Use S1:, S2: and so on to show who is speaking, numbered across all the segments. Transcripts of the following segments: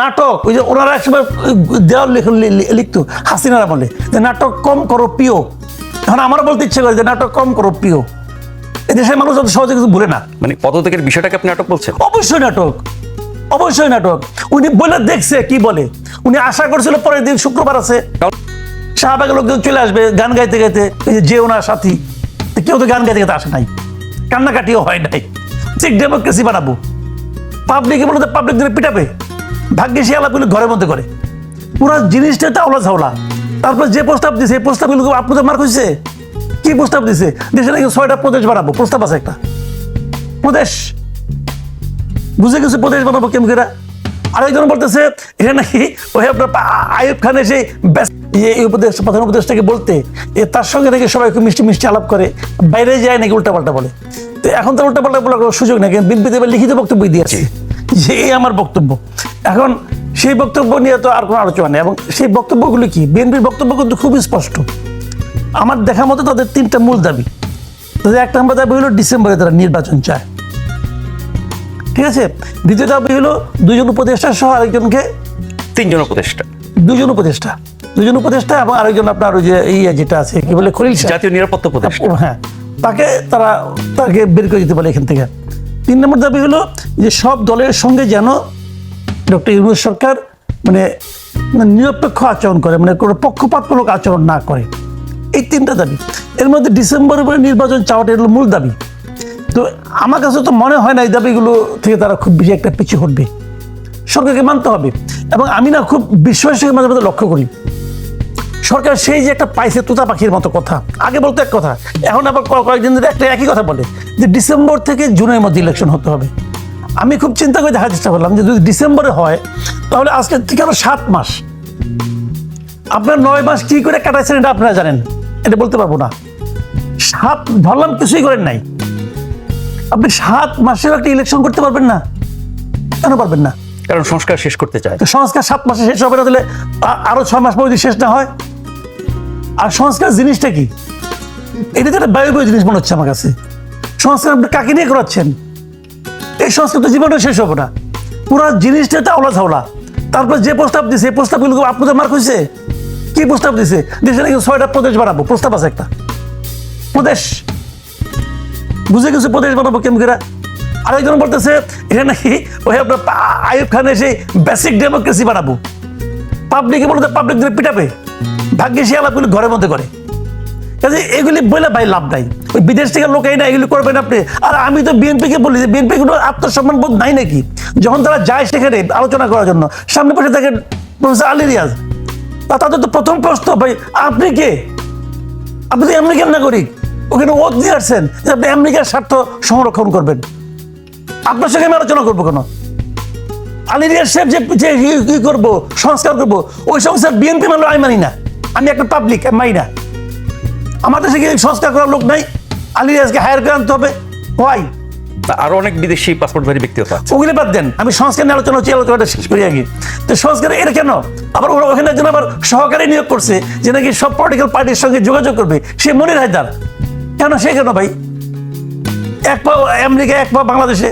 S1: নাটক ওই যে ওনারা একসময় দেওয়াল লিখতো হাসিনার আমলে যে নাটক কম করো প্রিয়। এখন আমার বলতে ইচ্ছে করে যে নাটক কম করো প্রিয়। এদেশের মানুষ অত সহজে কিছু ভুলে না।
S2: মানে পদত্যাগের বিষয়টাকে আপনি নাটক বলছেন?
S1: অবশ্যই নাটক অবশ্যই নাটক। উনি বলে দেখছে কি বলে? উনি আশা করছিল পরের দিন শুক্রবার আছে। শাহবাগের লোকজন চলে আসবে গান গাইতে গাইতে এই যে যে ওনার সাথী কেউ তো গান গাইতে গাইতে আসে নাই। কান্নাকাটিও হয় নাই। ঠিক ডেমোক্রেসি বানাবো। পাবলিকে বলতে পাবলিক দিনে পিটাবে। ভাগ্যে সে আলাপগুলো ঘরের মধ্যে করে। পুরো জিনিসটা চাওলা ঝাওলা। তারপর যে প্রস্তাব দিছে, এই প্রস্তাবগুলো আপনাদের মার্ক হয়েছে কি প্রস্তাব দিছে? দেশে নাকি ছয়টা প্রদেশ বানাবো, প্রস্তাব আছে একটা। প্রদেশ। বুঝে গেছে প্রদেশ বানাবো করে? আরেকজন বলতেছে এটা নাকি ওই আপনার খানের সেই ব্যাস- ইয়ে উপদেশ প্রধান উপদেশটাকে বলতে, এ তার সঙ্গে নাকি সবাই খুব মিষ্টি মিষ্টি আলাপ করে, বাইরে যায় নাকি উল্টাপাল্টা বলে। তো এখন তো উল্টাপাল্টা বলার সুযোগ কিন্তু বিনপিতে লিখিত বক্তব্য দিয়েছে। যে এই আমার বক্তব্য। এখন সেই বক্তব্য নিয়ে তো আর কোনো আলোচনা নেই। এবং সেই বক্তব্যগুলো কি? বিএনপির বক্তব্য কিন্তু খুবই স্পষ্ট। আমার দেখা মতো তাদের তিনটা মূল দাবি। তাদের এক নম্বর দাবি হলো ডিসেম্বরে তারা নির্বাচন চায়। ঠিক আছে? দ্বিতীয় দাবি হলো দুজন উপদেষ্টা সহ আরেকজনকে
S2: তিনজন উপদেষ্টা।
S1: দুজন উপদেষ্টা। দুজন উপদেষ্টা এবং আরেকজন আপনার ওই যে ইয়ে যেটা আছে কি বলে খলিল
S2: জাতীয় নিরাপত্তা উপদেষ্টা।
S1: হ্যাঁ। তাকে তারা তাকে বের করে দিতে পারে এখান থেকে। তিন নম্বর দাবি হলো যে সব দলের সঙ্গে যেন ডক্টর ইউনুস সরকার মানে মানে নিরপেক্ষ আচরণ করে মানে কোনো পক্ষপাতমূলক আচরণ না করে। এই তিনটা দাবি। এর মধ্যে ডিসেম্বরের পরে নির্বাচন চাওয়াটা হলো মূল দাবি। তো আমার কাছে তো মনে হয় না এই দাবিগুলো থেকে তারা খুব বেশি একটা পিছিয়ে হটবে। সরকারকে মানতে হবে। এবং আমি না খুব বিশ্বাসের মাঝে মাঝে লক্ষ্য করি। সরকার সেই যে একটা পাইছে তোতা পাখির মতো কথা। আগে বলতো এক কথা, এখন আবার কয়েকদিন ধরে একটা একই কথা বলে যে ডিসেম্বর থেকে জুনের মধ্যে ইলেকশন হতে হবে। আমি খুব চিন্তা করে দেখার চেষ্টা করলাম যে যদি ডিসেম্বরে হয় তাহলে আজকে থেকে আরও সাত মাস। আপনার নয় মাস কি করে কাটাইছেন এটা আপনারা জানেন এটা বলতে পারব না। সাত ধরলাম কিছুই করেন নাই। আপনি সাত মাসেও একটা ইলেকশন করতে পারবেন না। কেন পারবেন না?
S2: কারণ সংস্কার শেষ করতে চায়।
S1: তো সংস্কার সাত মাসে শেষ হবে না তাহলে আরও ছয় মাস পর যদি শেষ না হয়। আর সংস্কার জিনিসটা কি? এটা তো একটা বায়ু বায়ু জিনিস মনে হচ্ছে আমার কাছে। সংস্কার আপনি কাকে নিয়ে করাচ্ছেন? এই সংস্কার তো জীবনে শেষ হবে না। পুরো জিনিসটা চাওলা ঝাওলা। তারপর যে প্রস্তাব দিছে, এই প্রস্তাবগুলো আপনাদের মার্ক হয়েছে কি প্রস্তাব দিছে? দেশে নাকি ছয়টা প্রদেশ বানাবো। প্রস্তাব আছে একটা। প্রদেশ। বুঝে গেছে প্রদেশ বানাবো কেমন করে? আরেকজন বলতেছে, এটা নাকি ওই আপনার আইয়ুব খানের সেই বেসিক ডেমোক্রেসি বানাবো। পাবলিকে বলতে পাবলিক পিটাবে। ভাগ্যে সে আলাপগুলি ঘরের মধ্যে করে। কাজে এগুলি বলে ভাই লাভ নাই। ওই বিদেশ থেকে লোক না এগুলি করবেন আপনি। আর আমি তো বিএনপিকে বলি যে বিএনপি কোনো আত্মসম্মান বোধ নাই নাকি? যখন তারা যায় সেখানে আলোচনা করার জন্য। সামনে বসে থাকেন প্রফেসর আলী রিয়াজ। তা তাদের তো প্রথম প্রশ্ন, ভাই, আপনি কে? আপনি তো আমেরিকান নাগরিক। ওখানে ওত দিয়ে আসছেন যে আপনি আমেরিকার স্বার্থ সংরক্ষণ করবেন। আপনার সঙ্গে আমি আলোচনা করব কেন? আলিরিয়ার সাহেব যে ই করব, সংস্কার করব, ওই সংস্কার বিএনপি মানলো আমি মানি না। আমি একটা পাবলিক মানি না। আমার দেশে কি সংস্কার করার লোক নাই। আলিরিয়াজকে হায়ার করে আনতে হবে। হোয়াই
S2: আরও অনেক বিদেশি পাসপোর্টধারী ব্যক্তিগত আছে।
S1: ওগুলি বাদ দেন। আমি সংস্কার নিয়ে আলোচনা হচ্ছে আলোচনাটা শেষ করি আগে। তো সংস্কার এটা কেন? আবার ওরা ওখানে একজন আবার সহকারী নিয়োগ করছে যে নাকি সব পলিটিক্যাল পার্টির সঙ্গে যোগাযোগ করবে। সে মনির হায়দার। কেন সে কেন ভাই? এক পা আমেরিকা এক পা বাংলাদেশে।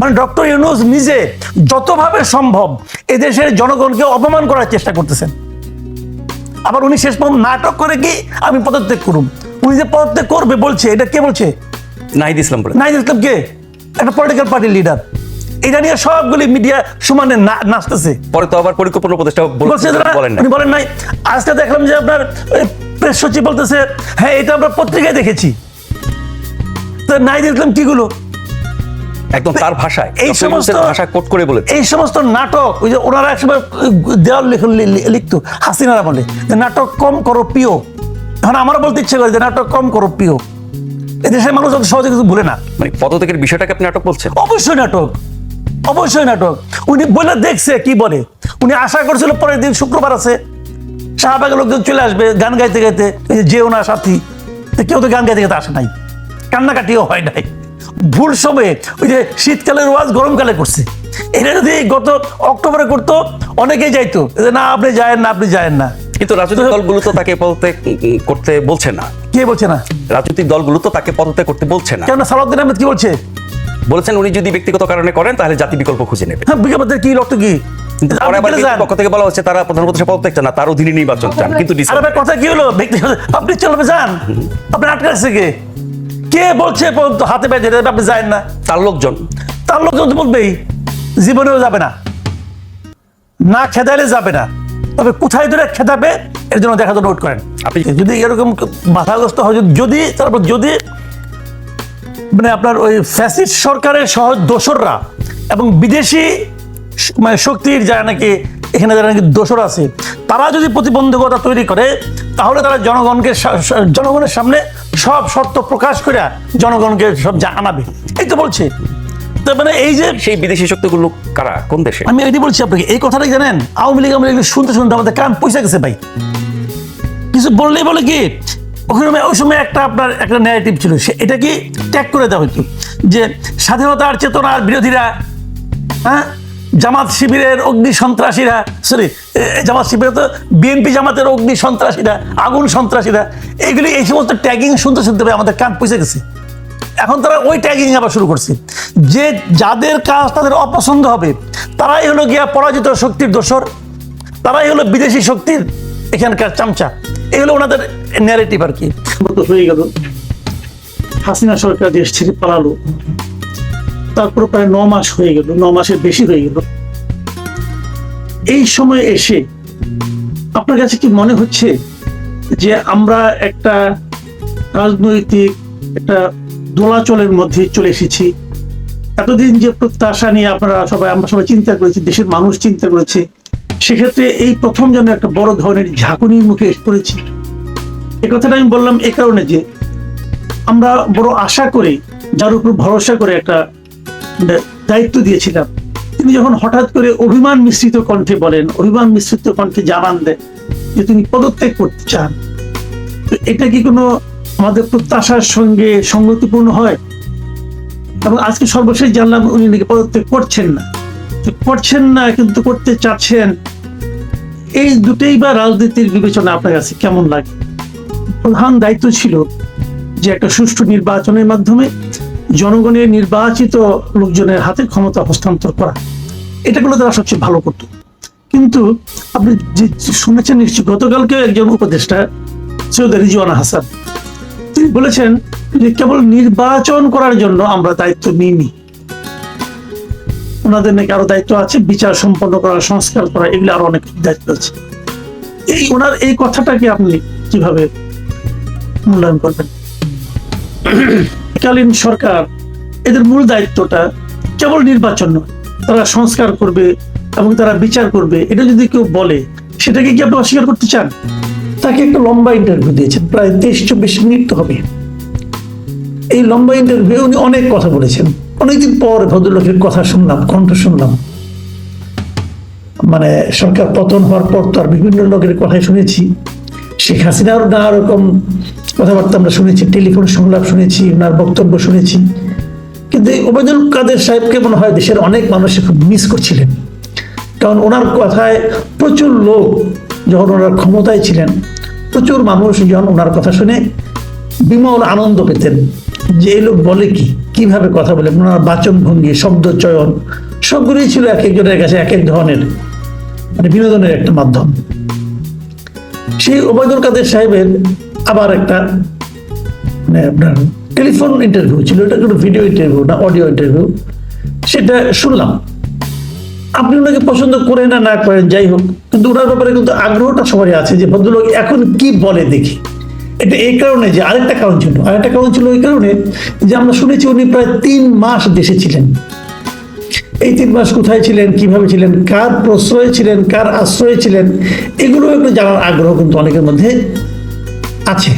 S1: মানে ডক্টর ইউনুস নিজে যতভাবে সম্ভব এদেশের জনগণকে অপমান করার চেষ্টা করতেছেন। আবার উনি শেষ পর্যন্ত নাটক করে কি আমি পদত্যাগ করুন উনি যে পদত্যাগ করবে বলছে এটা কে বলছে?
S2: নাহিদ ইসলাম বলে
S1: নাইজ ইসলাম কে? একটা পলিটিক্যাল পার্টির লিডার এটা নিয়ে সবগুলি মিডিয়া সমানে নাচতেছে।
S2: পরে তো আবার পরিকল্পনা উপদেষ্টা বলেন
S1: উনি বলেন নাই। আজকে দেখলাম যে আপনার প্রেস সচিব বলতেছে হ্যাঁ এটা আমরা পত্রিকায় দেখেছি। তো নাইজ ইসলাম কিগুলো
S2: একদম তার ভাষায়
S1: এই সমস্ত-
S2: ভাষা কোট করে বলে
S1: এই সমস্ত নাটক ওই যে ওনারা একসময় দেওয়াল লিখতো হাসিনারা বলে যে নাটক কম করো প্রিয়। এখন আমারও বলতে ইচ্ছে করে যে নাটক কম করো প্রিয়। এদেশের মানুষ অত সহজে কিছু ভুলে না।
S2: মানে পদত্যাগের বিষয়টাকে আপনি নাটক বলছেন?
S1: অবশ্যই নাটক অবশ্যই নাটক। উনি বলে দেখছে কি বলে? উনি আশা করছিল পরের দিন শুক্রবার আছে। শাহবাগের লোকজন চলে আসবে গান গাইতে গাইতে যে ওনার সাথী কেউ তো গান গাইতে গাইতে আসে নাই। কান্নাকাটিও হয় নাই। ভুল সময়ে ওই যে শীতকালের ওয়াজ গরমকালে করছে। এটা যদি গত অক্টোবরে করতো অনেকেই যাইতো। না আপনি যায়েন না আপনি যায়েন না।
S2: কিন্তু রাজনৈতিক দলগুলো তো তাকে পদত্যাগ করতে বলছে না।
S1: কে বলছে না?
S2: রাজনৈতিক দলগুলো তো তাকে পদত্যাগ করতে বলছে না।
S1: কেন সালাউদ্দিন আহমেদ কি বলছে?
S2: বলেছেন উনি যদি ব্যক্তিগত কারণে করেন তাহলে জাতি বিকল্প খুঁজে নেবে।
S1: হ্যাঁ বিজ্ঞাপনের কি লক্ষ্য কি।
S2: পক্ষ থেকে বলা হচ্ছে তারা প্রধান উপদেষ্টা পদত্যাগ না তার অধীনে নির্বাচন চান। কিন্তু
S1: কথা কি হলো? ব্যক্তিগত আপনি চলবে যান। আপনি আটকে রাখছে কে? কে বলছে হাতে পায়ে যেতে? আপনি যান না।
S2: তার লোকজন।
S1: তার লোকজন তো বলবেই জীবনেও যাবে না। না খেদাইলে যাবে না। তবে কোথায় ধরে খেদাবে এর জন্য দেখা নোট করেন। আপনি যদি এরকম বাধাগ্রস্ত হয় যদি- তারপর যদি মানে আপনার ওই ফ্যাসিস্ট সরকারের সহজ দোসররা এবং বিদেশি মানে শক্তির যারা নাকি এখানে যারা নাকি দোসর আছে তারা যদি প্রতিবন্ধকতা তৈরি করে তাহলে তারা জনগণকে জনগণের সামনে সব সত্য প্রকাশ করে জনগণকে সব জানাবে এই তো বলছে। তার মানে এই যে
S2: সেই বিদেশি শক্তিগুলো কারা? কোন দেশে?
S1: আমি এটি বলছি আপনাকে এই কথাটাই জানেন? আওয়ামী লীগ আওয়ামী লীগ শুনতে শুনতে আমাদের কান পয়সা গেছে ভাই। কিছু বললেই বলে কি ওখানে ওই সময় একটা আপনার একটা ন্যারেটিভ ছিল সে এটা কি ট্যাগ করে দেওয়া হতো যে স্বাধীনতার চেতনার বিরোধীরা হ্যাঁ? জামাত শিবিরের অগ্নি সন্ত্রাসীরা সরি জামাত শিবিরে তো বিএনপি জামাতের অগ্নি সন্ত্রাসীরা, আগুন সন্ত্রাসীরা, এইগুলি এই সমস্ত ট্যাগিং শুনতে শুনতে আমাদের কান পয়সা গেছে। এখন তারা ওই ট্যাগিং আবার শুরু করছে। যে যাদের কাজ তাদের অপছন্দ হবে, তারাই হলো গিয়া পরাজিত শক্তির দোসর তারাই হলো বিদেশি শক্তির এখানকার চামচা। এই হলো ওনাদের ন্যারেটিভ আর কি। হয়ে গেল। হাসিনা সরকার দেশ ছেড়ে পালালো। তারপর প্রায় ন মাস হয়ে গেল, ন মাসের বেশি হয়ে গেল। এই সময় এসে আপনার কাছে কি মনে হচ্ছে যে আমরা একটা রাজনৈতিক, একটা দোলাচলের মধ্যে চলে এসেছি? এতদিন যে প্রত্যাশা নিয়ে আপনারা সবাই, আমরা সবাই চিন্তা করেছি, দেশের মানুষ চিন্তা করেছে, সেক্ষেত্রে এই প্রথম যেন একটা বড় ধরনের ঝাঁকুনির মুখে এসে পড়েছি। এ কথাটা আমি বললাম এ কারণে যে আমরা বড় আশা করে, যার উপর ভরসা করে একটা দায়িত্ব দিয়েছিলাম। তিনি যখন হঠাৎ করে অভিমান মিশ্রিত কণ্ঠে বলেন, অভিমান মিশ্রিত কণ্ঠে জানান দেন যে তিনি পদত্যাগ করতে চান। তো এটা কি কোনো আমাদের প্রত্যাশার সঙ্গে সঙ্গতিপূর্ণ হয়? এবং আজকে সর্বশেষ জানলাম উনি নাকি পদত্যাগ করছেন না। করছেন না, কিন্তু করতে চাচ্ছেন। এই দুটেই বা রাজনীতির বিবেচনা আপনার কাছে কেমন লাগে? প্রধান দায়িত্ব ছিল যে একটা সুষ্ঠু নির্বাচনের মাধ্যমে জনগণের নির্বাচিত লোকজনের হাতে ক্ষমতা হস্তান্তর করা এটা তারা সবচেয়ে ভালো করতো। কিন্তু আপনি যে শুনেছেন নিশ্চয়ই, গতকালকে একজন উপদেষ্টা, সৈয়দ রিজওয়ানা হাসান, তিনি বলেছেন যে কেবল নির্বাচন করার জন্য আমরা দায়িত্ব নিইনি। ওনাদের নাকি আরও দায়িত্ব আছে, বিচার সম্পন্ন করা, সংস্কার করা, এগুলো আরও অনেক দায়িত্ব আছে। এই ওনার এই কথাটাকে আপনি কীভাবে মূল্যায়ন করবেন? কালীন সরকার, এদের মূল দায়িত্বটা কেবল নির্বাচন নয়, তারা সংস্কার করবে এবং তারা বিচার করবে। এটা যদি কেউ বলে, সেটাকে কি আপনি অস্বীকার করতে চান? তাকে একটা লম্বা ইন্টারভিউ দিয়েছেন, প্রায় তেইশ চব্বিশ মিনিট তো হবে। এই লম্বা ইন্টারভিউ উনি অনেক কথা বলেছেন। অনেকদিন পর ভদ্রলোকের কথা শুনলাম, কণ্ঠ শুনলাম। মানে সরকার পতন হওয়ার পর তো আর বিভিন্ন লোকের কথাই শুনেছি। শেখ হাসিনার নানা রকম কথাবার্তা আমরা শুনেছি, টেলিফোন সংলাপ শুনেছি, ওনার বক্তব্য শুনেছি। কিন্তু ওবায়দুল কাদের সাহেবকে মনে হয় দেশের অনেক মানুষ খুব মিস করছিলেন। কারণ ওনার কথায় প্রচুর লোক যখন ওনার ক্ষমতায় ছিলেন, প্রচুর মানুষ যখন ওনার কথা শুনে বিমল আনন্দ পেতেন যে এই লোক বলে কি, কীভাবে কথা বলে, ওনার বাচন ভঙ্গি, শব্দ চয়ন, সবগুলোই ছিল এক একজনের কাছে এক এক ধরনের মানে বিনোদনের একটা মাধ্যম। সেই ওবায়দুল কাদের সাহেবের আবার একটা মানে আপনার টেলিফোন ইন্টারভিউ ছিল, এটা কোনো ভিডিও ইন্টারভিউ না অডিও ইন্টারভিউ সেটা শুনলাম। আপনি ওনাকে পছন্দ করেন না না করেন, যাই হোক, কিন্তু ওনার ব্যাপারে কিন্তু আগ্রহটা সবারই আছে যে ভদ্রলোক এখন কি বলে দেখি। এটা এই কারণে যে আরেকটা কারণ ছিল, আরেকটা কারণ ছিল ওই কারণে যে আমরা শুনেছি উনি প্রায় তিন মাস দেশে ছিলেন। এই তিন মাস কোথায় ছিলেন, কীভাবে ছিলেন, কার প্রশ্রয়ে ছিলেন, কার আশ্রয়ে ছিলেন, এগুলো একটু জানার আগ্রহ কিন্তু অনেকের মধ্যে আছে।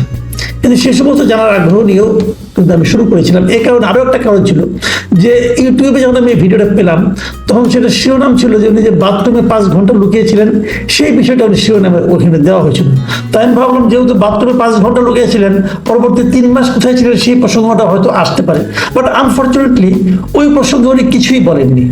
S1: কিন্তু সে সমস্ত জানার আগ্রহ নিয়েও কিন্তু আমি শুরু করেছিলাম। এই কারণে আরও একটা কারণ ছিল যে ইউটিউবে যখন আমি ভিডিওটা পেলাম, তখন সেটা শিরোনাম ছিল যে উনি যে বাথরুমে পাঁচ ঘণ্টা লুকিয়েছিলেন, সেই বিষয়টা উনি শিরোনামে ওখানে দেওয়া হয়েছিল। তাই আমি ভাবলাম, যেহেতু বাথরুমে পাঁচ ঘণ্টা লুকিয়েছিলেন, পরবর্তী তিন মাস কোথায় ছিলেন সেই প্রসঙ্গটা হয়তো আসতে পারে। বাট আনফর্চুনেটলি ওই প্রসঙ্গে উনি কিছুই বলেননি।